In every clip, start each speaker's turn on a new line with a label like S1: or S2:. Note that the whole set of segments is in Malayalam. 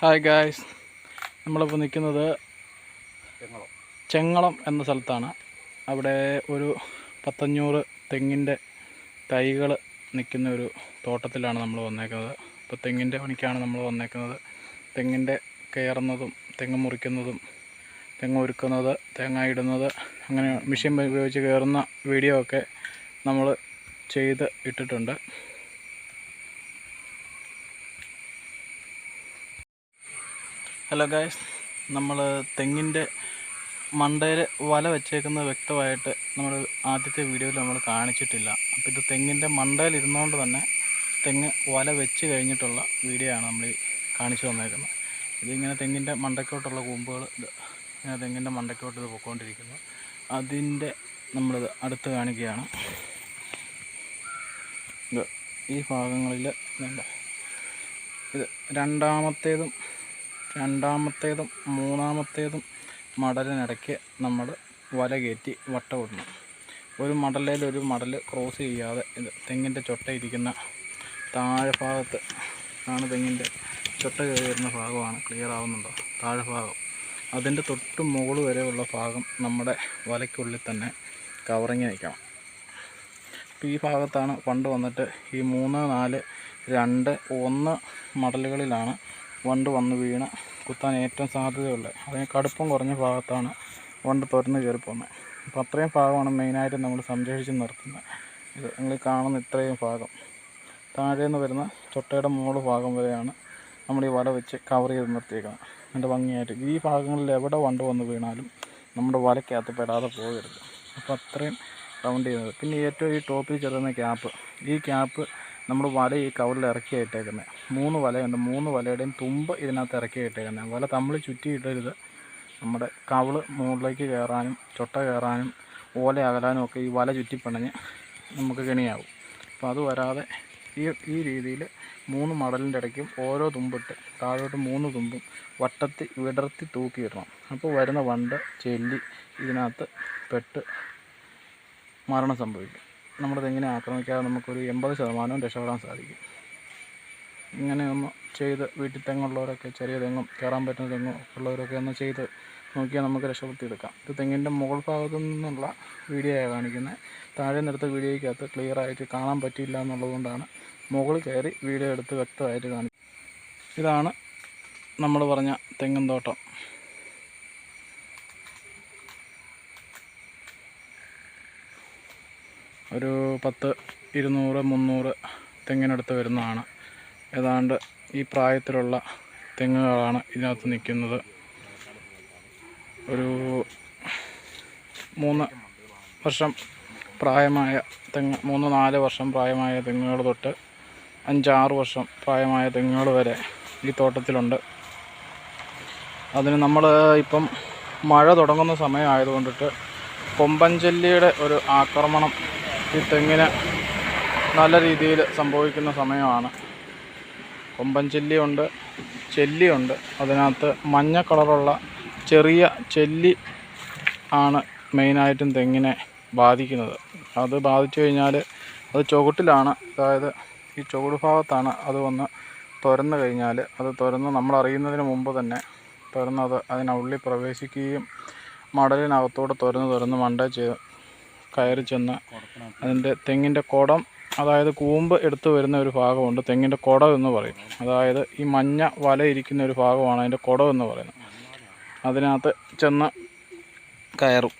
S1: ഹായ് ഗായ്സ് നമ്മളിപ്പോൾ നിൽക്കുന്നത്
S2: ചെങ്ങളം
S1: എന്ന സ്ഥലത്താണ്. അവിടെ ഒരു പത്തഞ്ഞൂറ് തെങ്ങിന്റെ തൈകൾ നിൽക്കുന്ന ഒരു തോട്ടത്തിലാണ് നമ്മൾ വന്നേക്കുന്നത്. ഇപ്പോൾ തെങ്ങിന്റെ പണിക്കാണ് നമ്മൾ വന്നേക്കുന്നത്. തെങ്ങിന്റെ കയറുന്നതും തെങ്ങ് മുറിക്കുന്നതും തെങ്ങ് ഒരുക്കുന്നത് തേങ്ങ ഇടുന്നത് അങ്ങനെ മെഷീൻ ഉപയോഗിച്ച് കയറുന്ന വീഡിയോ ഒക്കെ നമ്മൾ ചെയ്ത് ഇട്ടിട്ടുണ്ട്. ഹലോ ഗായ്സ് നമ്മൾ തെങ്ങിന്റെ മണ്ടയിൽ വല വെച്ചേക്കുന്നത് വ്യക്തമായിട്ട് നമ്മൾ ആദ്യത്തെ വീഡിയോയിൽ നമ്മൾ കാണിച്ചിട്ടില്ല. അപ്പോൾ ഇത് തെങ്ങിന്റെ മണ്ടയിൽ ഇരുന്നുകൊണ്ട് തന്നെ തെങ്ങ് വല വെച്ച് കഴിഞ്ഞിട്ടുള്ള വീഡിയോ ആണ് നമ്മൾ കാണിച്ചു തന്നേക്കുന്നത്. ഇതിങ്ങനെ തെങ്ങിന്റെ മണ്ടയ്ക്കോട്ടുള്ള കൂമ്പുകൾ ഇങ്ങനെ തെങ്ങിന്റെ മണ്ടയ്ക്കോട്ട് ഇത് പൊയ്ക്കൊണ്ടിരിക്കുന്നു അതിന്റെ നമ്മളിത് അടുത്ത് കാണിക്കുകയാണ്. ഈ ഭാഗങ്ങളിൽ. ഇത് രണ്ടാമത്തേതും രണ്ടാമത്തേതും മൂന്നാമത്തേതും മടലിനിടയ്ക്ക് നമ്മൾ വല കയറ്റി വട്ടമിടണം. ഒരു മടലയിൽ ഒരു മടൽ ക്രോസ് ചെയ്യാതെ ഇത് തെങ്ങിന്റെ ചൊട്ട ഇരിക്കുന്ന താഴെ ഭാഗത്ത് ആണ് തെങ്ങിന്റെ ചൊട്ട കയറി വരുന്ന ഭാഗമാണ്. ക്ലിയർ ആവുന്നുണ്ടോ? താഴെ ഭാഗം. അതിന്റെ തൊട്ട് മുകൾ വരെയുള്ള ഭാഗം നമ്മുടെ വലയ്ക്കുള്ളിൽ തന്നെ കവറിങ് നിൽക്കണം അപ്പോൾ ഈ ഭാഗത്താണ് പണ്ട് വന്നിട്ട് ഈ മൂന്ന് നാല് രണ്ട് ഒന്ന് മടലുകളിലാണ് വണ്ട് വന്ന് വീണ് കുത്താൻ ഏറ്റവും സാധ്യതയുള്ളത്. അതിന് കടുപ്പം കുറഞ്ഞ ഭാഗത്താണ് വണ്ട് തുറന്ന് കയറി പോകുന്നത്. അപ്പോൾ അത്രയും ഭാഗമാണ് മെയിനായിട്ട് നമ്മൾ സംരക്ഷിച്ച് നിർത്തുന്നത്. ഇത് നിങ്ങൾ കാണുന്ന ഇത്രയും ഭാഗം. താഴേന്ന് വരുന്ന ചൊട്ടയുടെ മുകൾ ഭാഗം വരെയാണ് നമ്മൾ ഈ വല വെച്ച് കവർ ചെയ്ത് നിർത്തിയേക്കുന്നത്. അതിന്റെ ഭംഗിയായിട്ട്. ഈ ഭാഗങ്ങളിൽ എവിടെ വണ്ട് വന്ന് വീണാലും നമ്മുടെ വലയ്ക്കകത്ത് പെടാതെ പോകരുത്. അപ്പോൾ അത്രയും റൗണ്ട് ചെയ്യുന്നത്. പിന്നെ ഏറ്റവും ഈ ടോപ്പിൽ ചെറുന്ന ക്യാപ്പ് ഈ ക്യാപ്പ് നമ്മൾ വല ഈ കവറിൽ ഇറക്കി ഇട്ടേക്കുന്നത് മൂന്ന് വലയുണ്ട്. മൂന്ന് വലയുടെയും തുമ്പ് ഇതിനകത്ത് ഇറക്കി ഇട്ടേക്കുന്നത് വല തമ്മിൽ ചുറ്റി ഇടരുത്. നമ്മുടെ കവൾ മുകളിലേക്ക് കയറാനും ചൊട്ട കയറാനും ഓല അകലാനും ഒക്കെ ഈ വല ചുറ്റിപ്പണഞ്ഞ് നമുക്ക് കെണിയാവും. അപ്പോൾ അത് വരാതെ ഈ ഈ രീതിയിൽ മൂന്ന് മടലിന്റെ ഇടയ്ക്കും ഓരോ തുമ്പിട്ട് താഴോട്ട് മൂന്ന് തുമ്പും വട്ടത്തി വിടർത്തി തൂക്കിയിടണം അപ്പോൾ വരുന്ന വണ്ട് ചെല്ലി ഇതിനകത്ത് പെട്ട് മരണം സംഭവിക്കും. നമ്മുടെ തെങ്ങിനെ ആക്രമിക്കാതെ നമുക്കൊരു എൺപത് ശതമാനവും രക്ഷപ്പെടാൻ സാധിക്കും. ഇങ്ങനെ ഒന്ന് ചെയ്ത് വീട്ടിൽ തെങ്ങുള്ളവരൊക്കെ ചെറിയ തെങ്ങും കയറാൻ പറ്റുന്ന തെങ്ങും ഉള്ളവരൊക്കെ ഒന്ന് ചെയ്ത് നോക്കിയാൽ നമുക്ക് രക്ഷപ്പെടുത്തിയെടുക്കാം. ഇത് തെങ്ങിന്റെ മുകൾ ഭാഗത്തു നിന്നുള്ള വീഡിയോയാണ് കാണിക്കുന്നത് താഴെ നിന്നെടുത്ത വീഡിയോയ്ക്കകത്ത് ക്ലിയർ ആയിട്ട് കാണാൻ പറ്റിയില്ല എന്നുള്ളതുകൊണ്ടാണ് മുകളിൽ കയറി വീഡിയോ എടുത്ത് വ്യക്തമായിട്ട് കാണിക്കുന്നത്. ഇതാണ് നമ്മൾ പറഞ്ഞ തെങ്ങും തോട്ടം. ഒരു പത്ത് ഇരുന്നൂറ് മുന്നൂറ് തെങ്ങിനടുത്ത് വരുന്നതാണ്. ഏതാണ്ട് ഈ പ്രായത്തിലുള്ള തെങ്ങുകളാണ് ഇതിനകത്ത് നിൽക്കുന്നത്. ഒരു മൂന്ന് വർഷം പ്രായമായ തെങ്ങ് മൂന്ന് നാല് വർഷം പ്രായമായ തെങ്ങുകൾ തൊട്ട് അഞ്ചാറ് വർഷം പ്രായമായ തെങ്ങുകൾ വരെ ഈ തോട്ടത്തിലുണ്ട്. അതിന് നമ്മൾ ഇപ്പം മഴ തുടങ്ങുന്ന സമയമായതുകൊണ്ടിട്ട് കൊമ്പൻചെല്ലിയുടെ ഒരു ആക്രമണം ഈ തെങ്ങിന് നല്ല രീതിയിൽ സംഭവിക്കുന്ന സമയമാണ്. കൊമ്പൻ ചെല്ലിയുണ്ട് ചെല്ലിയുണ്ട്. അതിനകത്ത് മഞ്ഞ കളറുള്ള ചെറിയ ചെല്ലി ആണ് മെയിനായിട്ടും തെങ്ങിനെ ബാധിക്കുന്നത്. അത് ബാധിച്ചു കഴിഞ്ഞാൽ അത് ചുവട്ടിലാണ്. അതായത് ഈ ചുവട് ഭാഗത്താണ് അത് വന്ന് തുരന്ന് കഴിഞ്ഞാൽ അത് തുരന്ന് നമ്മൾ അറിയുന്നതിന് മുമ്പ് തന്നെ തുരന്നത് അതിനുള്ളിൽ പ്രവേശിക്കുകയും മടലിനകത്തോടെ തുരന്ന് തുരന്ന് മണ്ട ചെയ്ത് കയറി ചെന്ന് അതിന്റെ തെങ്ങിന്റെ കുടം അതായത് കൂമ്പ് എടുത്തു വരുന്ന ഒരു ഭാഗമുണ്ട്. തെങ്ങിന്റെ കുടം എന്ന് പറയും. അതായത് ഈ മഞ്ഞ വല ഇരിക്കുന്ന ഒരു ഭാഗമാണ് അതിന്റെ കുടം എന്ന് പറയുന്നത്. അതിനകത്ത് ചെന്ന് കയറും.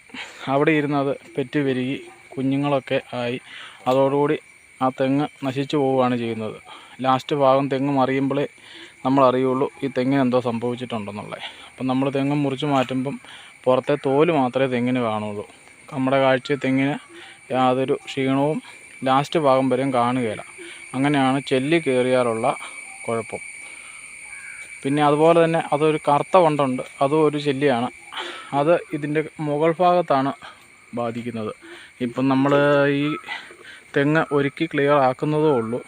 S1: അവിടെ ഇരുന്നത് പെറ്റ് പെരുകി കുഞ്ഞുങ്ങളൊക്കെ ആയി. അതോടുകൂടി ആ തെങ്ങ് നശിച്ചു പോവുകയാണ് ചെയ്യുന്നത്. ലാസ്റ്റ് ഭാഗം തെങ്ങ് മറിയുമ്പോഴേ നമ്മൾ അറിയുള്ളൂ ഈ തെങ്ങിന് എന്തോ സംഭവിച്ചിട്ടുണ്ടെന്നുള്ളത്. അപ്പം നമ്മൾ തെങ്ങ് മുറിച്ച് മാറ്റുമ്പം പുറത്തെ തോൽ മാത്രമേ തെങ്ങിന് കാണുള്ളൂ. നമ്മുടെ കാഴ്ച തെങ്ങിന് യാതൊരു ക്ഷീണവും ലാസ്റ്റ് ഭാഗം വരെയും കാണുകയില്ല. അങ്ങനെയാണ് ചെല്ലി കയറിയാലുള്ള കുഴപ്പം. പിന്നെ അതുപോലെ തന്നെ അതൊരു കറുത്ത വണ്ടുണ്ട്. അതും ഒരു ചെല്ലിയാണ്. അത് ഇതിന്റെ മുകൾ ഭാഗത്താണ് ബാധിക്കുന്നത്. ഇപ്പം നമ്മൾ ഈ തെങ്ങ് ഒരുക്കി ക്ലിയർ ആക്കുന്നതേ ഉള്ളൂ.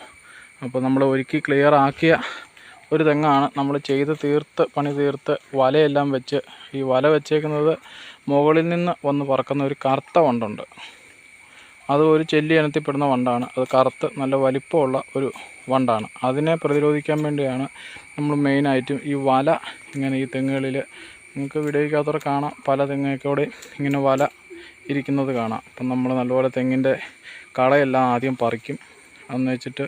S1: അപ്പോൾ നമ്മൾ ഒരുക്കി ക്ലിയർ ആക്കിയ ഒരു തെങ്ങാണ് നമ്മൾ ചെയ്ത് തീർത്ത് പണി തീർത്ത് വലയെല്ലാം വെച്ച് ഈ വല വെച്ചേക്കുന്നത് മുകളിൽ നിന്ന് വന്ന് പറക്കുന്ന ഒരു കറുത്ത വണ്ടുണ്ട്. അത് ഒരു ചെല്ലി ഇനത്തിൽപ്പെടുന്ന വണ്ടാണ്. അത് കറുത്ത് നല്ല വലിപ്പമുള്ള ഒരു വണ്ടാണ്. അതിനെ പ്രതിരോധിക്കാൻ വേണ്ടിയാണ് നമ്മൾ മെയിനായിട്ടും ഈ വല ഇങ്ങനെ ഈ തെങ്ങുകളിൽ നിങ്ങൾക്ക് വീഡിയോയ്ക്കകത്തോടെ കാണാം. പല തെങ്ങൊക്കെ ഇങ്ങനെ വല ഇരിക്കുന്നത് കാണാം. അപ്പം നമ്മൾ നല്ലപോലെ തെങ്ങിന്റെ കളയെല്ലാം ആദ്യം പറിക്കും. അതെന്ന് വെച്ചിട്ട്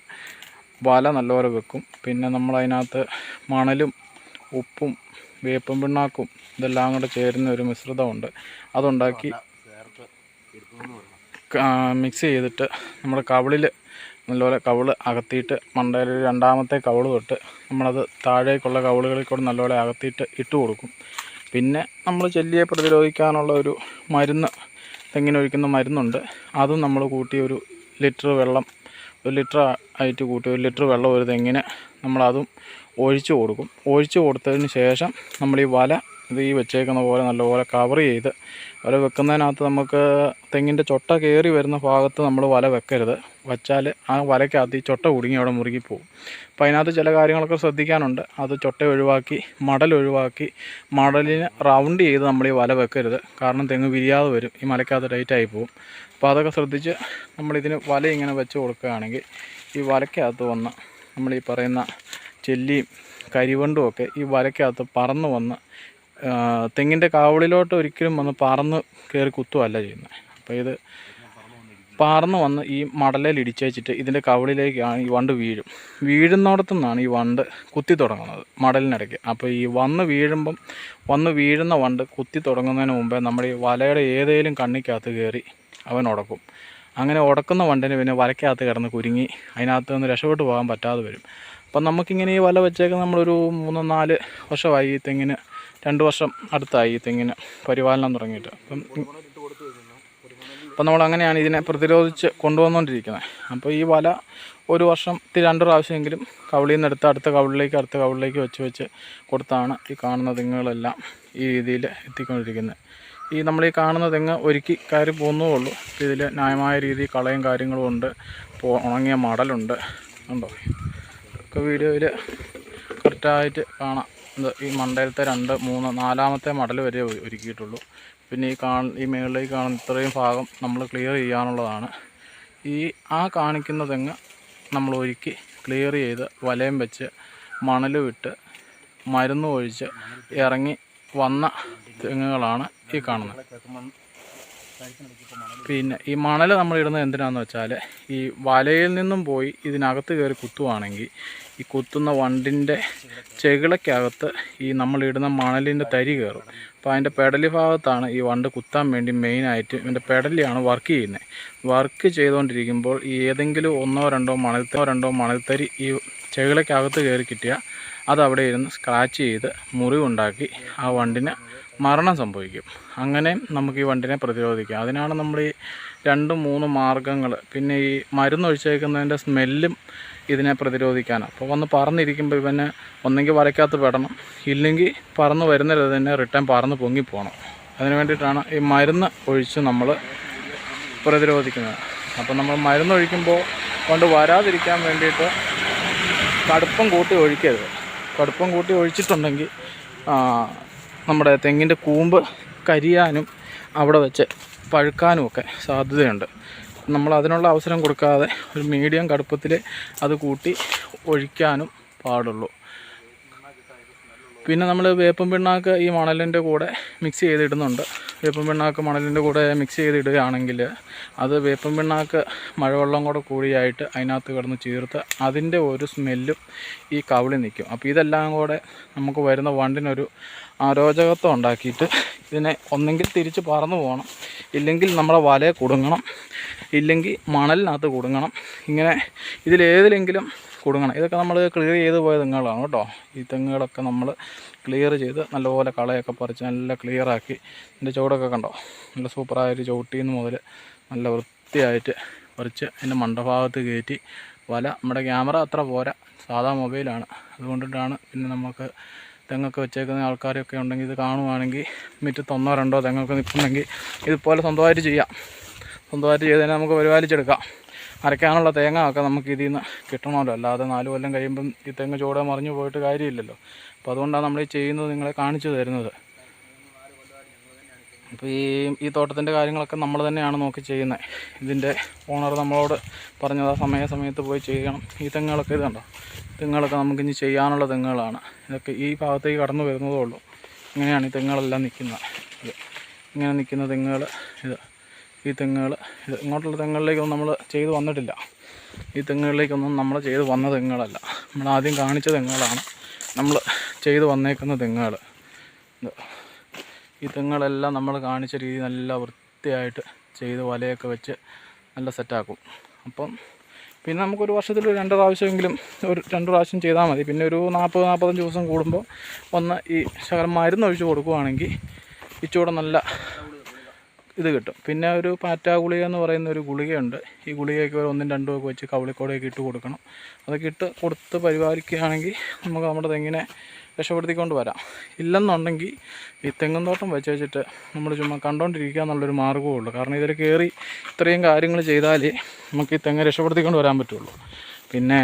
S1: വല നല്ലപോലെ വെക്കും. പിന്നെ നമ്മൾ അതിനകത്ത് മണലും ഉപ്പും വേപ്പും പിണ്ണാക്കും ഇതെല്ലാം കൂടെ ചേരുന്ന ഒരു മിശ്രിതമുണ്ട്. അതുണ്ടാക്കി മിക്സ് ചെയ്തിട്ട് നമ്മുടെ കവിളിൽ നല്ലപോലെ കവിൾ അകത്തിയിട്ട് മണ്ടയിൽ രണ്ടാമത്തെ കവിൾ തൊട്ട് നമ്മളത് താഴേക്കുള്ള കവിളുകളിൽ കൂടെ നല്ലപോലെ അകത്തിയിട്ട് ഇട്ട് കൊടുക്കും. പിന്നെ നമ്മൾ ചെല്ലിയെ പ്രതിരോധിക്കാനുള്ള ഒരു മരുന്ന് തെങ്ങിനൊഴിക്കുന്ന മരുന്നുണ്ട്. അതും നമ്മൾ കൂട്ടി ഒരു ലിറ്റർ വെള്ളം ഒരു ലിറ്റർ ആയിട്ട് കൂട്ടി ഒരു ലിറ്റർ വെള്ളം ഒരു തെങ്ങിന് നമ്മളതും ഒഴിച്ചു കൊടുക്കും. ഒഴിച്ചു കൊടുത്തതിന് ശേഷം നമ്മൾ ഈ വല ഇത് ഈ വെച്ചേക്കുന്ന പോലെ നല്ലപോലെ കവർ ചെയ്ത് വല വെക്കുന്നതിനകത്ത് നമുക്ക് തെങ്ങിന്റെ ചൊട്ട കയറി വരുന്ന ഭാഗത്ത് നമ്മൾ വല വെക്കരുത്. വച്ചാൽ ആ വലയ്ക്കകത്ത് ഈ ചൊട്ട കുടുങ്ങി അവിടെ മുറുകിപ്പോവും അപ്പോൾ അതിനകത്ത് ചില കാര്യങ്ങളൊക്കെ ശ്രദ്ധിക്കാനുണ്ട്. അത് ചൊട്ട ഒഴിവാക്കി മടൽ ഒഴിവാക്കി മടലിന് റൗണ്ട് ചെയ്ത് നമ്മൾ ഈ വല വെക്കരുത്. കാരണം തെങ്ങ് വിരിയാതെ വരും. ഈ മലയ്ക്കകത്ത് ടൈറ്റായി പോവും. അപ്പോൾ അതൊക്കെ ശ്രദ്ധിച്ച് നമ്മളിതിന് വല ഇങ്ങനെ വെച്ച് കൊടുക്കുകയാണെങ്കിൽ ഈ വലയ്ക്കകത്ത് വന്ന് നമ്മൾ ഈ പറയുന്ന ചെല്ലിയും കരിവണ്ടുമൊക്കെ ഈ വലയ്ക്കകത്ത് പറന്ന് വന്ന് തെങ്ങിന്റെ കാവളിലോട്ട് ഒരിക്കലും വന്ന് പറന്ന് കയറി കുത്തുകയല്ല ചെയ്യുന്നത് അപ്പോൾ ഇത് പറന്ന് വന്ന് ഈ മടലയിൽ ഇടിച്ചേച്ചിട്ട് ഇതിന്റെ കവളിലേക്കാണ് ഈ വണ്ട് വീഴും. വീഴുന്നിടത്തു നിന്നാണ് ഈ വണ്ട് കുത്തി തുടങ്ങുന്നത് മടലിനിടയ്ക്ക് അപ്പോൾ ഈ വന്ന് വീഴുമ്പം വന്ന് വീഴുന്ന വണ്ട് കുത്തി തുടങ്ങുന്നതിന് മുമ്പേ നമ്മുടെ ഈ വലയുടെ ഏതേലും കണ്ണിക്കകത്ത് കയറി അവൻ ഉടക്കും. അങ്ങനെ ഉടക്കുന്ന വണ്ടിന് പിന്നെ വലയ്ക്കകത്ത് കിടന്ന് കുരുങ്ങി അതിനകത്ത് നിന്ന് രക്ഷപ്പെട്ടു പോകാൻ പറ്റാതെ വരും. അപ്പം നമുക്കിങ്ങനെ ഈ വല വെച്ചേക്കാൻ നമ്മളൊരു മൂന്ന് നാല് വർഷമായി ഈ തെങ്ങിന് രണ്ട് വർഷം അടുത്തായി തെങ്ങിന് പരിപാലനം തുടങ്ങിയിട്ട്. അപ്പം അപ്പം നമ്മൾ അങ്ങനെയാണ് ഇതിനെ പ്രതിരോധിച്ച് കൊണ്ടുവന്നുകൊണ്ടിരിക്കുന്നത്. അപ്പോൾ ഈ വല ഒരു വർഷത്തിൽ രണ്ട് പ്രാവശ്യമെങ്കിലും കവിളിൽ നിന്ന് എടുത്ത് അടുത്ത കവിളിലേക്ക് അടുത്ത കവിളിലേക്ക് വെച്ച് വെച്ച് കൊടുത്താണ് ഈ കാണുന്ന തെങ്ങുകളെല്ലാം ഈ രീതിയിൽ എത്തിക്കൊണ്ടിരിക്കുന്നത്. ഈ നമ്മൾ ഈ കാണുന്ന തെങ്ങ് ഒരുക്കി കയറി പോകുന്നേ ഉള്ളൂ ഇതിൽ ന്യായമായ രീതിയിൽ കളയും കാര്യങ്ങളും ഉണ്ട്. ഉണങ്ങിയ മടലുണ്ട്. ഉണ്ടോ? ഒക്കെ വീഡിയോയിൽ കറക്റ്റായിട്ട് കാണാം. ഈ മണ്ടയിലത്തെ രണ്ട് മൂന്ന് നാലാമത്തെ മടൽ വരെ ഒരുക്കിയിട്ടുള്ളൂ. പിന്നെ ഈ കാണ ഈ മേളിലേക്ക് കാണുന്ന ഇത്രയും ഭാഗം നമ്മൾ ക്ലിയർ ചെയ്യാനുള്ളതാണ്. ഈ ആ കാണിക്കുന്ന തെങ്ങ് നമ്മൾ ഒരുക്കി ക്ലിയർ ചെയ്ത് വലയം വെച്ച് മണൽ വിട്ട് മരുന്ന് ഒഴിച്ച് ഇറങ്ങി വന്ന തെങ്ങുകളാണ് ഈ കാണുന്നത്. പിന്നെ ഈ മണൽ നമ്മൾ ഇടുന്നത് എന്തിനാണെന്ന് വെച്ചാൽ ഈ വലയിൽ നിന്നും പോയി ഇതിനകത്ത് കയറി കുത്തുവാണെങ്കിൽ ഈ കുത്തുന്ന വണ്ടിന്റെ ചെകിളയ്ക്കകത്ത് ഈ നമ്മളിടുന്ന മണലിന്റെ തരി കയറും. അപ്പോൾ അതിന്റെ പെടലി ഭാഗത്താണ് ഈ വണ്ട് കുത്താൻ വേണ്ടി മെയിനായിട്ട് ഇതിന്റെ പെടലിയാണ് വർക്ക് ചെയ്യുന്നത്. വർക്ക് ചെയ്തുകൊണ്ടിരിക്കുമ്പോൾ ഈ ഏതെങ്കിലും ഒന്നോ രണ്ടോ മണൽത്തോ രണ്ടോ മണൽത്തരി ഈ ചെകിളയ്ക്കകത്ത് കയറി കിട്ടിയാൽ അത് അവിടെ ഇരുന്ന് സ്ക്രാച്ച് ചെയ്ത് മുറിവുണ്ടാക്കി ആ വണ്ടിന് മരണം സംഭവിക്കും. അങ്ങനെ നമുക്ക് ഈ വണ്ടിനെ പ്രതിരോധിക്കാം. അതിനാണ് നമ്മൾ ഈ രണ്ട് മൂന്ന് മാർഗങ്ങൾ പിന്നെ ഈ മരുന്ന് ഒഴിച്ചേക്കുന്നതിന്റെ സ്മെല്ലും ഇതിനെ പ്രതിരോധിക്കാനാണ് അപ്പോൾ വന്ന് പറന്നിരിക്കുമ്പോൾ ഇവന് ഒന്നെങ്കിൽ വരയ്ക്കകത്ത് പെടണം. ഇല്ലെങ്കിൽ പറന്ന് വരുന്നത് തന്നെ റിട്ടേൺ പറന്ന് പൊങ്ങിപ്പോകണം അതിന് വേണ്ടിയിട്ടാണ് ഈ മരുന്ന് ഒഴിച്ച് നമ്മൾ പ്രതിരോധിക്കുന്നത്. അപ്പോൾ നമ്മൾ മരുന്ന് ഒഴിക്കുമ്പോൾ കൊണ്ട് വരാതിരിക്കാൻ വേണ്ടിയിട്ട് കടുപ്പം കൂട്ടി ഒഴിക്കരുത്. കടുപ്പം കൂട്ടി ഒഴിച്ചിട്ടുണ്ടെങ്കിൽ നമ്മുടെ തെങ്ങിന്റെ കൂമ്പ് കരിയാനും അവിടെ വെച്ച് പഴുക്കാനും ഒക്കെ സാധ്യതയുണ്ട്. നമ്മൾ അതിനുള്ള അവസരം കൊടുക്കാതെ ഒരു മീഡിയം കടുപ്പത്തിൽ അത് കൂട്ടി ഒഴിക്കാനും പാടുള്ളൂ. പിന്നെ നമ്മൾ വേപ്പം പിണ്ണാക്ക് ഈ മണലിന്റെ കൂടെ മിക്സ് ചെയ്തിടുന്നുണ്ട്. വേപ്പം പിണ്ണാക്ക് മണലിന്റെ കൂടെ മിക്സ് ചെയ്തിടുകയാണെങ്കിൽ അത് വേപ്പം പിണ്ണാക്ക് മഴവെള്ളം കൂടെ കൂടിയായിട്ട് അതിനകത്ത് കിടന്ന് ചീർത്ത് അതിന്റെ ഒരു സ്മെല്ലും ഈ കവിളി നിൽക്കും. അപ്പോൾ ഇതെല്ലാം കൂടെ നമുക്ക് വരുന്ന വണ്ടിനൊരു അരോചകത്വം ഉണ്ടാക്കിയിട്ട് ഇതിനെ ഒന്നെങ്കിൽ തിരിച്ച് പറന്നു പോകണം. ഇല്ലെങ്കിൽ നമ്മുടെ വലയെ കുടുങ്ങണം. ഇല്ലെങ്കിൽ മണലിനകത്ത് കുടുങ്ങണം. ഇങ്ങനെ ഇതിലേതിലെങ്കിലും കുടുങ്ങണം. ഇതൊക്കെ നമ്മൾ ക്ലിയർ ചെയ്ത് പോയ തെങ്ങുകളാണ് കേട്ടോ. ഈ തെങ്ങുകളൊക്കെ നമ്മൾ ക്ലിയർ ചെയ്ത് നല്ലപോലെ കളയൊക്കെ പറിച്ച് നല്ല ക്ലിയറാക്കി ഇതിന്റെ ചുവടൊക്കെ കണ്ടോ? നല്ല സൂപ്പറായൊരു ചവിട്ടിന്ന് മുതൽ നല്ല വൃത്തിയായിട്ട് പറിച്ച് അതിന്റെ മണ്ടഭാഗത്ത് കയറ്റി വല. നമ്മുടെ ക്യാമറ അത്ര പോരാ. സാധാ മൊബൈലാണ് അതുകൊണ്ടിട്ടാണ് പിന്നെ നമുക്ക് തെങ്ങൊക്കെ വെച്ചേക്കുന്ന ആൾക്കാരൊക്കെ ഉണ്ടെങ്കിൽ ഇത് കാണുവാണെങ്കിൽ മുറ്റത്ത് ഒന്നോ രണ്ടോ തെങ്ങൊക്കെ നിൽക്കുന്നെങ്കിൽ ഇതുപോലെ സ്വന്തമായിട്ട് ചെയ്യാം. സ്വന്തമായിട്ട് ചെയ്തതിനെ നമുക്ക് പരിപാലിച്ചെടുക്കാം. അരയ്ക്കാനുള്ള തേങ്ങ ഒക്കെ നമുക്ക് ഇതിൽ നിന്ന് കിട്ടണമല്ലോ. അല്ലാതെ നാല് കൊല്ലം കഴിയുമ്പം ഈ തെങ്ങ് ചൂടെ മറിഞ്ഞു പോയിട്ട് കാര്യമില്ലല്ലോ. അപ്പോൾ അതുകൊണ്ടാണ് നമ്മൾ ഈ ചെയ്യുന്നത് നിങ്ങളെ കാണിച്ചു തരുന്നത്. അപ്പോൾ ഈ ഈ തോട്ടത്തിന്റെ കാര്യങ്ങളൊക്കെ നമ്മൾ തന്നെയാണ് നോക്കി ചെയ്യുന്നത്. ഇതിന്റെ ഓണർ നമ്മളോട് പറഞ്ഞത് ആ സമയ സമയത്ത് പോയി ചെയ്യണം. ഈ തെങ്ങുകളൊക്കെ ഇത് കണ്ടോ തെങ്ങുകളൊക്കെ നമുക്കിനി ചെയ്യാനുള്ള തെങ്ങുകളാണ്. ഇതൊക്കെ ഈ ഭാഗത്തേക്ക് കടന്നു വരുന്നതേ ഉള്ളൂ. ഇങ്ങനെയാണ് ഈ തെങ്ങുകളെല്ലാം നിൽക്കുന്നത്. ഇങ്ങനെ നിൽക്കുന്ന തെങ്ങുകൾ ഇത് ഈ തെങ്ങുകൾ ഇത് ഇങ്ങോട്ടുള്ള തെങ്ങുകളിലേക്കൊന്നും നമ്മൾ ചെയ്ത് വന്നിട്ടില്ല. ഈ തെങ്ങുകളിലേക്കൊന്നും നമ്മൾ ചെയ്ത് വന്ന തെങ്ങുകളല്ല. നമ്മൾ ആദ്യം കാണിച്ച തെങ്ങുകളാണ് നമ്മൾ ചെയ്ത് വന്നേക്കുന്ന തെങ്ങുകൾ ഈ തെങ്ങുകളെല്ലാം നമ്മൾ കാണിച്ച രീതി നല്ല വൃത്തിയായിട്ട് ചെയ്ത് വലയൊക്കെ വെച്ച് നല്ല സെറ്റാക്കും. അപ്പം പിന്നെ നമുക്കൊരു വർഷത്തിൽ രണ്ട് പ്രാവശ്യമെങ്കിലും ഒരു രണ്ട് പ്രാവശ്യം ചെയ്താൽ മതി. പിന്നെ ഒരു നാൽപ്പത് നാൽപ്പത്തഞ്ച് ദിവസം കൂടുമ്പോൾ ഒന്ന് ഈ ശകലം മരുന്ന് ഒഴിച്ച് കൊടുക്കുവാണെങ്കിൽ ഇച്ചൂടെ നല്ല ഇത് കിട്ടും. പിന്നെ ഒരു പാറ്റാ ഗുളിക എന്ന് പറയുന്ന ഒരു ഗുളികയുണ്ട്. ഈ ഗുളികയൊക്കെ ഒരു ഒന്നും രണ്ടും ഒക്കെ വെച്ച് കവളിക്കോടൊക്കെ ഇട്ട് കൊടുക്കണം. അതൊക്കെ ഇട്ട് കൊടുത്ത് പരിപാലിക്കുകയാണെങ്കിൽ നമുക്ക് നമ്മുടെ തെങ്ങിനെ രക്ഷപ്പെടുത്തിക്കൊണ്ട് വരാം ഇല്ലെന്നുണ്ടെങ്കിൽ ഈ തെങ്ങും തോട്ടം വെച്ച് വെച്ചിട്ട് നമ്മൾ ചുമ്മാ കണ്ടുകൊണ്ടിരിക്കുക എന്നുള്ളൊരു മാർഗമേ ഉള്ളൂ. കാരണം ഇതിൽ കയറി ഇത്രയും കാര്യങ്ങൾ ചെയ്താലേ നമുക്ക് ഈ തെങ്ങ് രക്ഷപ്പെടുത്തിക്കൊണ്ട് വരാൻ പറ്റുള്ളൂ. പിന്നെ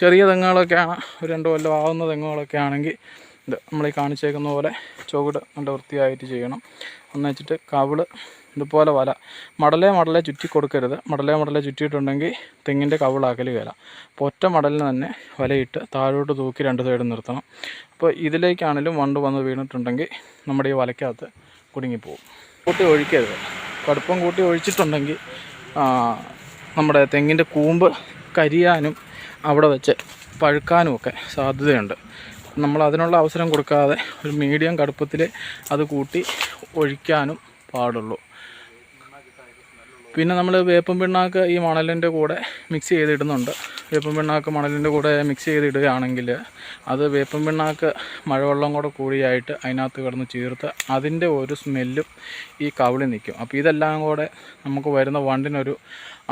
S1: ചെറിയ തെങ്ങുകളൊക്കെയാണ് ഒരു രണ്ട് കൊല്ലം ആവുന്ന തെങ്ങുകളൊക്കെ ആണെങ്കിൽ ഇത് നമ്മൾ ഈ കാണിച്ചേക്കുന്ന പോലെ ചുവട് നല്ല വൃത്തിയായിട്ട് ചെയ്യണം. എന്ന് വെച്ചിട്ട് കവിൾ ഇതുപോലെ വല. മടലേ മടലേ ചുറ്റി കൊടുക്കരുത്. മടലേ മടലേ ചുറ്റിയിട്ടുണ്ടെങ്കിൽ തെങ്ങിന്റെ കവിളാക്കൽ വില. അപ്പോൾ ഒറ്റ മടലിന് തന്നെ വലയിട്ട് താഴോട്ട് തൂക്കി രണ്ട് സൈഡും നിർത്തണം. അപ്പോൾ ഇതിലേക്കാണെങ്കിലും വണ്ട് വന്ന് വീണിട്ടുണ്ടെങ്കിൽ നമ്മുടെ ഈ വലയ്ക്കകത്ത് കുടുങ്ങിപ്പോവും. കൂട്ടി ഒഴിക്കരുത്. കടുപ്പം കൂട്ടി ഒഴിച്ചിട്ടുണ്ടെങ്കിൽ നമ്മുടെ തെങ്ങിന്റെ കൂമ്പ് കരിയാനും അവിടെ വെച്ച് പഴുക്കാനും ഒക്കെ സാധ്യതയുണ്ട്. നമ്മൾ അതിനുള്ള അവസരം കൊടുക്കാതെ ഒരു മീഡിയം കടുപ്പത്തിൽ അത് കൂട്ടി ഒഴിക്കാനും പാടുള്ളൂ. പിന്നെ നമ്മൾ വേപ്പും പിണ്ണാക്ക് ഈ മണലിന്റെ കൂടെ മിക്സ് ചെയ്തിടുന്നുണ്ട്. വേപ്പും പിണ്ണാക്ക് മണലിന്റെ കൂടെ മിക്സ് ചെയ്തിടുകയാണെങ്കിൽ അത് വേപ്പും പിണ്ണാക്ക് മഴവെള്ളം കൂടെ കൂടിയായിട്ട് അതിനകത്ത് കിടന്ന് ചേർത്ത് അതിന്റെ ഒരു സ്മെല്ലും ഈ കവിളി നിൽക്കും. അപ്പോൾ ഇതെല്ലാം കൂടെ നമുക്ക് വരുന്ന വണ്ടിനൊരു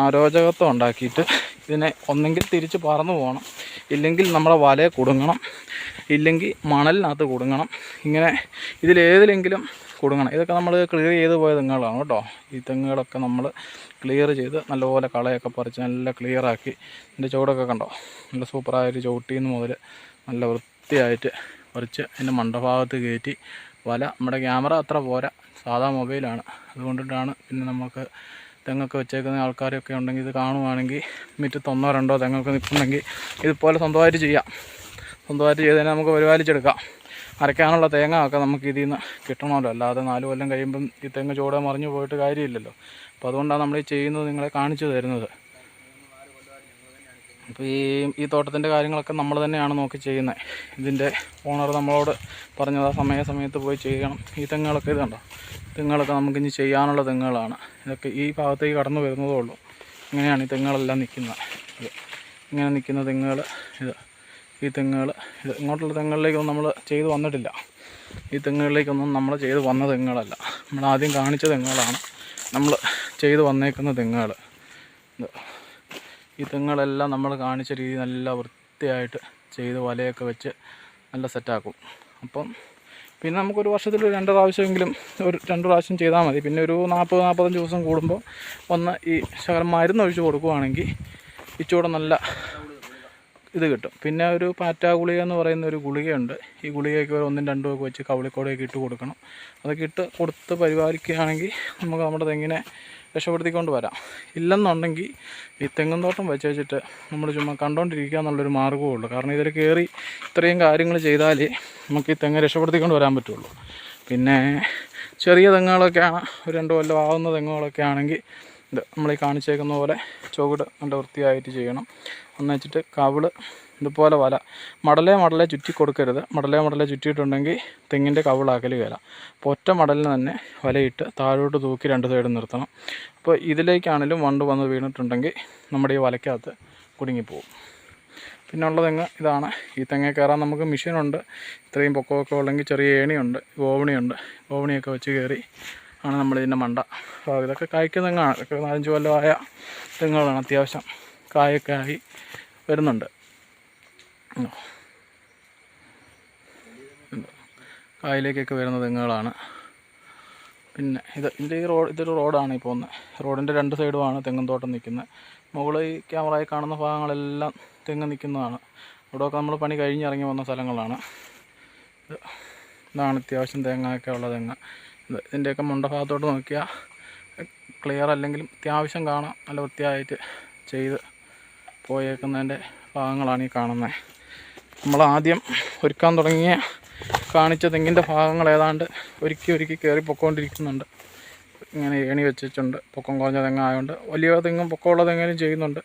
S1: അരോചകത്വം ഉണ്ടാക്കിയിട്ട് ഇതിനെ ഒന്നെങ്കിൽ തിരിച്ച് പറന്നു പോകണം. ഇല്ലെങ്കിൽ നമ്മളെ വലയെ കുടുങ്ങണം. ഇല്ലെങ്കിൽ മണലിനകത്ത് കൊടുങ്ങണം. ഇങ്ങനെ ഇതിലേതിലെങ്കിലും കുടുങ്ങണം. ഇതൊക്കെ നമ്മൾ ക്ലിയർ ചെയ്ത് പോയ തെങ്ങുകളാണ് കേട്ടോ. ഈ തെങ്ങുകളൊക്കെ നമ്മൾ ക്ലിയർ ചെയ്ത് നല്ലപോലെ കളയൊക്കെ പറിച്ച് നല്ല ക്ലിയറാക്കി ഇതിന്റെ ചുവടൊക്കെ കണ്ടോ? നല്ല സൂപ്പറായൊരു ചവിട്ടിന്ന് മുതൽ നല്ല വൃത്തിയായിട്ട് പറിച്ച് അതിന്റെ മണ്ടഭാഗത്ത് കയറ്റി വല. നമ്മുടെ ക്യാമറ അത്ര പോരാ. സാധാ മൊബൈലാണ് അതുകൊണ്ടിട്ടാണ് പിന്നെ നമുക്ക് തെങ്ങൊക്കെ വെച്ചേക്കുന്ന ആൾക്കാരൊക്കെ ഉണ്ടെങ്കിൽ ഇത് കാണുവാണെങ്കിൽ മുറ്റത്ത് ഒന്നോ രണ്ടോ തെങ്ങൊക്കെ നിൽക്കുന്നുണ്ടെങ്കിൽ ഇതുപോലെ സ്വന്തമായിട്ട് ചെയ്യാം. സ്വന്തമായിട്ട് ചെയ്തതിനെ നമുക്ക് പരിപാലിച്ചെടുക്കാം. അരയ്ക്കാനുള്ള തേങ്ങ ഒക്കെ നമുക്ക് ഇതിൽ നിന്ന് കിട്ടണമല്ലോ. അല്ലാതെ നാല് കൊല്ലം കഴിയുമ്പം ഈ തെങ്ങ് ചൂടെ മറിഞ്ഞു പോയിട്ട് കാര്യമില്ലല്ലോ. അപ്പോൾ അതുകൊണ്ടാണ് നമ്മൾ ഈ ചെയ്യുന്നത് നിങ്ങളെ കാണിച്ചു തരുന്നത്. അപ്പോൾ ഈ ഈ തോട്ടത്തിന്റെ കാര്യങ്ങളൊക്കെ നമ്മൾ തന്നെയാണ് നോക്കി ചെയ്യുന്നത്. ഇതിന്റെ ഓണർ നമ്മളോട് പറഞ്ഞത് ആ സമയസമയത്ത് പോയി ചെയ്യണം. ഈ തെങ്ങുകളൊക്കെ ഇതുണ്ടോ? തെങ്ങുകളൊക്കെ നമുക്കിനി ചെയ്യാനുള്ള തെങ്ങുകളാണ്. ഇതൊക്കെ ഈ ഭാഗത്തേക്ക് കടന്നു വരുന്നതേ ഉള്ളൂ. ഇങ്ങനെയാണ് ഈ തെങ്ങുകളെല്ലാം നിൽക്കുന്നത്. ഇങ്ങനെ നിൽക്കുന്ന തെങ്ങുകൾ ഇത്. ഈ തെങ്ങുകൾ ഇങ്ങോട്ടുള്ള തെങ്ങുകളിലേക്കൊന്നും നമ്മൾ ചെയ്ത് വന്നിട്ടില്ല. ഈ തെങ്ങുകളിലേക്കൊന്നും നമ്മൾ ചെയ്ത് വന്ന തെങ്ങുകളല്ല. നമ്മൾ ആദ്യം കാണിച്ച തെങ്ങുകളാണ് നമ്മൾ ചെയ്ത് വന്നേക്കുന്ന തെങ്ങുകൾ. ഈ തെങ്ങുകളെല്ലാം നമ്മൾ കാണിച്ച രീതി നല്ല വൃത്തിയായിട്ട് ചെയ്ത് വലയൊക്കെ വെച്ച് നല്ല സെറ്റാക്കും. അപ്പം പിന്നെ നമുക്കൊരു വർഷത്തിൽ രണ്ട് പ്രാവശ്യമെങ്കിലും ഒരു രണ്ട് പ്രാവശ്യം ചെയ്താൽ മതി. പിന്നെ ഒരു നാൽപ്പത് നാൽപ്പത്തഞ്ച് ദിവസം കൂടുമ്പോൾ ഒന്ന് ഈ ശകലം മരുന്ന് ഒഴിച്ച് കൊടുക്കുവാണെങ്കിൽ ഇച്ചുകൂടെ നല്ല ഇത് കിട്ടും. പിന്നെ ഒരു പാറ്റാ ഗുളിക എന്ന് പറയുന്ന ഒരു ഗുളികയുണ്ട്. ഈ ഗുളികയൊക്കെ ഒരു ഒന്നും രണ്ടും ഒക്കെ വെച്ച് കവളിക്കോടെയൊക്കെ ഇട്ട് കൊടുക്കണം. അതൊക്കെ ഇട്ട് കൊടുത്ത് പരിപാലിക്കുകയാണെങ്കിൽ നമുക്ക് നമ്മുടെ തെങ്ങിനെ രക്ഷപ്പെടുത്തിക്കൊണ്ട് വരാം. ഇല്ലെന്നുണ്ടെങ്കിൽ ഈ തെങ്ങും തോട്ടം വെച്ച് വെച്ചിട്ട് നമ്മൾ ചുമ്മാ കണ്ടുകൊണ്ടിരിക്കുക എന്നുള്ളൊരു മാർഗമേ ഉള്ളൂ. കാരണം ഇതിൽ കയറി ഇത്രയും കാര്യങ്ങൾ ചെയ്താലേ നമുക്ക് ഈ തെങ്ങ് രക്ഷപ്പെടുത്തിക്കൊണ്ട് വരാൻ പറ്റുള്ളൂ. പിന്നെ ചെറിയ തെങ്ങുകളൊക്കെയാണ് രണ്ട് കൊല്ലം ആവുന്ന തെങ്ങുകളൊക്കെ ആണെങ്കിൽ ഇത് നമ്മൾ ഈ കാണിച്ചേക്കുന്ന പോലെ ചുവട് നല്ല വൃത്തിയായിട്ട് ചെയ്യണം. എന്ന് വെച്ചിട്ട് കവിൾ ഇതുപോലെ വല. മടലേ മടലേ ചുറ്റി കൊടുക്കരുത്. മടലേ മടലേ ചുറ്റിയിട്ടുണ്ടെങ്കിൽ തെങ്ങിന്റെ കവിളാക്കൽ വില അപ്പോൾ ഒറ്റ മടലിന് തന്നെ വലയിട്ട് താഴോട്ട് തൂക്കി രണ്ട് സൈഡും നിർത്തണം. അപ്പോൾ ഇതിലേക്കാണെങ്കിലും വണ്ട് വന്ന് വീണിട്ടുണ്ടെങ്കിൽ നമ്മുടെ ഈ വലയ്ക്കകത്ത് കുടുങ്ങിപ്പോവും. പിന്നെ ഉള്ള തെങ്ങ് ഇതാണ്. ഈ തെങ്ങ കയറാൻ നമുക്ക് മെഷീനുണ്ട്. ഇത്രയും പൊക്കമൊക്കെ ഉള്ളെങ്കിൽ ചെറിയ ഏണിയുണ്ട് ഓവണിയുണ്ട്. ഓവണിയൊക്കെ വെച്ച് കയറി ആണ് നമ്മളിതിന്റെ മണ്ട. അപ്പോൾ ഇതൊക്കെ കായ്ക്കുന്ന തെങ്ങാണ്. ഇതൊക്കെ നാലഞ്ച് കൊല്ലമായ തെങ്ങുകളാണ്. അത്യാവശ്യം കായൊക്കെ ആയി വരുന്നുണ്ട്? കായലേക്കൊക്കെ വരുന്ന തെങ്ങുകളാണ്. പിന്നെ ഇത് ഇതിന്റെ ഈ റോഡ് ഇതൊരു റോഡാണ് ഈ പോകുന്നത് റോഡിന്റെ രണ്ട് സൈഡുമാണ് തെങ്ങും തോട്ടം നിൽക്കുന്നത്. മുകളിൽ ഈ ക്യാമറയിൽ കാണുന്ന ഭാഗങ്ങളെല്ലാം തെങ്ങ് നിൽക്കുന്നതാണ്. ഇവിടെയൊക്കെ നമ്മൾ പണി കഴിഞ്ഞിറങ്ങി വന്ന സ്ഥലങ്ങളാണ്. ഇതാണ് അത്യാവശ്യം തേങ്ങയൊക്കെ ഉള്ള തെങ്ങ്. ഇതിന്റെയൊക്കെ മുണ്ടഭാഗത്തോട്ട് നോക്കിയാൽ ക്ലിയർ അല്ലെങ്കിലും അത്യാവശ്യം കാണാം. നല്ല വൃത്തിയായിട്ട് ചെയ്ത് പോയേക്കുന്നതിന്റെ ഭാഗങ്ങളാണ് ഈ കാണുന്നത് നമ്മൾ ആദ്യം ഒരുക്കാൻ തുടങ്ങിയ കാണിച്ച തെങ്ങിന്റെ ഭാഗങ്ങൾ ഏതാണ്ട് ഒരുക്കി ഒരുക്കി കയറി പൊക്കോണ്ടിരിക്കുന്നുണ്ട്. ഇങ്ങനെ ഏണി വെച്ചിട്ടുണ്ട്. പൊക്കം കുറഞ്ഞ തെങ്ങായതുകൊണ്ട് വലിയ തെങ്ങും പൊക്കമുള്ള തെങ്ങിനും ചെയ്യുന്നുണ്ട്.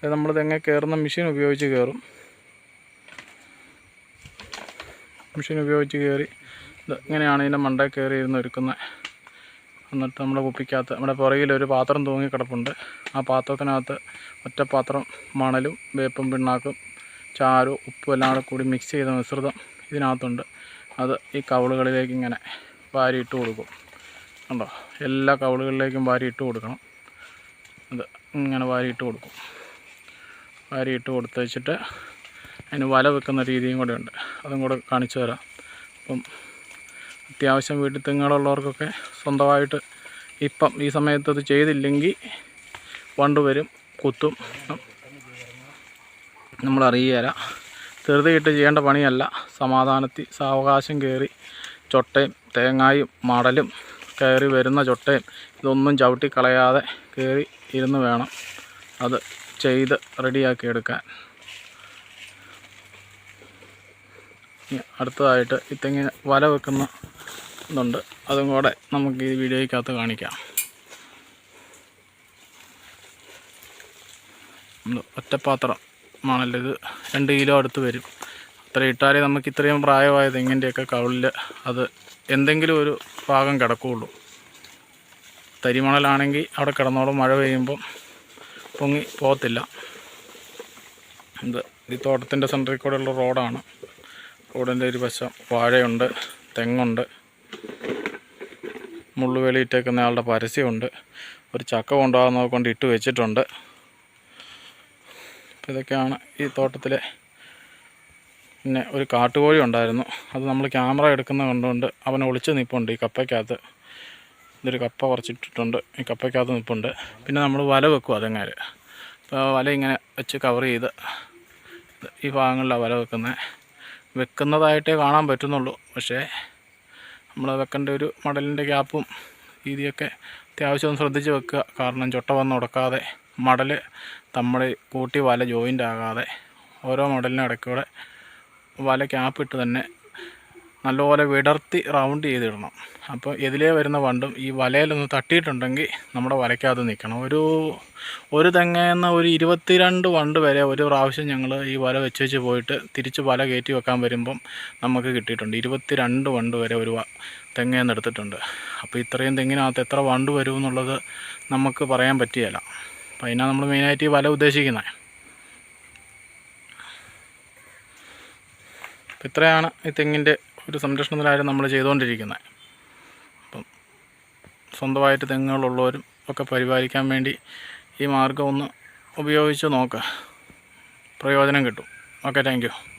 S1: അത് നമ്മൾ തെങ്ങ കയറുന്ന മെഷീൻ ഉപയോഗിച്ച് കയറും. മെഷീൻ ഉപയോഗിച്ച് കയറി ഇങ്ങനെയാണ് ഇതിന്റെ മണ്ട കയറി ഇരുന്ന് ഒരുക്കുന്നത്. എന്നിട്ട് നമ്മുടെ കുപ്പിക്കകത്ത് നമ്മുടെ പുറകിൽ ഒരു പാത്രം തൂങ്ങി കിടപ്പുണ്ട്. ആ പാത്രത്തിനകത്ത് ഒറ്റ പാത്രം മണലും വേപ്പും പിണ്ണാക്കും ചാരവും ഉപ്പും എല്ലാം കൂടെ കൂടി മിക്സ് ചെയ്ത മിശ്രിതം ഇതിനകത്തുണ്ട്. അത് ഈ കവളുകളിലേക്ക് ഇങ്ങനെ വാരിയിട്ട് കൊടുക്കും. കണ്ടോ? എല്ലാ കവളുകളിലേക്കും വാരിയിട്ട് കൊടുക്കണം. അത് ഇങ്ങനെ വാരിയിട്ട് കൊടുക്കും. വാരിയിട്ട് കൊടുത്ത് വെച്ചിട്ട് അതിന് വല വെക്കുന്ന രീതിയും കൂടെ ഉണ്ട്. അതും കൂടെ കാണിച്ചു തരാം. അപ്പം അത്യാവശ്യം വീട്ടിൽ തെങ്ങുകളുള്ളവർക്കൊക്കെ സ്വന്തമായിട്ട് ഇപ്പം ഈ സമയത്ത് അത് ചെയ്തില്ലെങ്കിൽ വണ്ട് വരും കുത്തും. നമ്മൾ അറിയുകയില്ല. ധൃതിയിട്ട് ചെയ്യേണ്ട പണിയല്ല. സമാധാനത്തിൽ സാവകാശം കയറി ചൊട്ടയും തേങ്ങായും മടലും കയറി വരുന്ന ചൊട്ടയും ഇതൊന്നും ചവിട്ടി കളയാതെ കയറി ഇരുന്ന് വേണം അത് ചെയ്ത് റെഡിയാക്കി എടുക്കാൻ. അടുത്തതായിട്ട് ഈ വല വെക്കുന്ന ഇതുണ്ട് അതും കൂടെ നമുക്ക് ഈ വീഡിയോയ്ക്കകത്ത് കാണിക്കാം. ഒറ്റപ്പാത്രം ആണല്ലോ ഇത്. രണ്ട് കിലോ അടുത്ത് വരും. അത്ര ഇട്ടാലേ നമുക്ക് ഇത്രയും പ്രായമായ തെങ്ങിന്റെയൊക്കെ കവിളിൽ അത് എന്തെങ്കിലും ഒരു ഭാഗം കിടക്കുകയുള്ളൂ തരിമണലാണെങ്കിൽ അവിടെ കിടന്നോളും. മഴ പെയ്യുമ്പം പൊങ്ങി പോകത്തില്ല. ഇത് ഈ തോട്ടത്തിന്റെ സെന്ററിൽ കൂടെയുള്ള റോഡാണ്. റോഡിന്റെ ഒരു വശം വാഴയുണ്ട് തെങ്ങുണ്ട്. മുള്ളുവേലിയിട്ടേക്കുന്ന ആളുടെ പരസ്യമുണ്ട്. ഒരു ചക്ക കൊണ്ടുപോകുന്നത് കൊണ്ട് ഇട്ട് വെച്ചിട്ടുണ്ട്. ഇതൊക്കെയാണ് ഈ തോട്ടത്തിലെ പിന്നെ ഒരു കാട്ടുകോഴി ഉണ്ടായിരുന്നു. അത് നമ്മൾ ക്യാമറ എടുക്കുന്ന കണ്ടുകൊണ്ട് അവൻ ഒളിച്ച് നിൽപ്പുണ്ട് ഈ കപ്പയ്ക്കകത്ത്. ഇതൊരു കപ്പ കുറച്ചിട്ടിട്ടുണ്ട് ഈ കപ്പയ്ക്കകത്ത് നിൽപ്പുണ്ട് പിന്നെ നമ്മൾ വല വെക്കും അതെങ്ങനെ. അപ്പോൾ വല ഇങ്ങനെ വെച്ച് കവർ ചെയ്ത് ഈ ഭാഗങ്ങളിലാണ് വല വെക്കുന്നത് വെക്കുന്നതായിട്ടേ കാണാൻ പറ്റുന്നുള്ളൂ. പക്ഷേ നമ്മൾ വെക്കേണ്ട ഒരു മടലിന്റെ ഗ്യാപ്പും രീതിയൊക്കെ അത്യാവശ്യം ശ്രദ്ധിച്ച് വെക്കുക. കാരണം ചൊട്ട വന്ന് ഉടക്കാതെ മടൽ നമ്മൾ കൂട്ടി വല ജോയിന്റ് ആകാതെ ഓരോ മടലിനും ഇടയ്ക്കൂടെ വല ക്യാപ്പിട്ട് തന്നെ നല്ലപോലെ വിടർത്തി റൗണ്ട് ചെയ്തിടണം. അപ്പോൾ എതിലേ വരുന്ന വണ്ടും ഈ വലയിലൊന്ന് തട്ടിയിട്ടുണ്ടെങ്കിൽ നമ്മുടെ വലയ്ക്കകത്ത് നിൽക്കണം. ഒരു ഒരു തെങ്ങയെന്ന ഒരു ഇരുപത്തിരണ്ട് വണ്ട് വരെ ഒരു പ്രാവശ്യം ഞങ്ങൾ ഈ വല വെച്ച് വെച്ച് പോയിട്ട് തിരിച്ച് വല കയറ്റി വെക്കാൻ വരുമ്പം നമുക്ക് കിട്ടിയിട്ടുണ്ട്. ഇരുപത്തിരണ്ട് വണ്ട് വരെ ഒരു തെങ്ങയെന്ന് എടുത്തിട്ടുണ്ട്. അപ്പോൾ ഇത്രയും തെങ്ങിനകത്ത് എത്ര വണ്ട് വരും എന്നുള്ളത് നമുക്ക് പറയാൻ പറ്റിയല്ല. അപ്പോൾ അതിനാണ് നമ്മൾ മെയിനായിട്ട് ഈ വല ഉദ്ദേശിക്കുന്നത് അപ്പം ഇത്രയാണ് ഈ തെങ്ങിന്റെ ഒരു സംരക്ഷണത്തിലായിരുന്നു നമ്മൾ ചെയ്തുകൊണ്ടിരിക്കുന്നത്. അപ്പം സ്വന്തമായിട്ട് തെങ്ങുകളുള്ളവരും ഒക്കെ പരിപാലിക്കാൻ വേണ്ടി ഈ മാർഗം ഒന്ന് ഉപയോഗിച്ച് നോക്കുക പ്രയോജനം കിട്ടും. Okay thank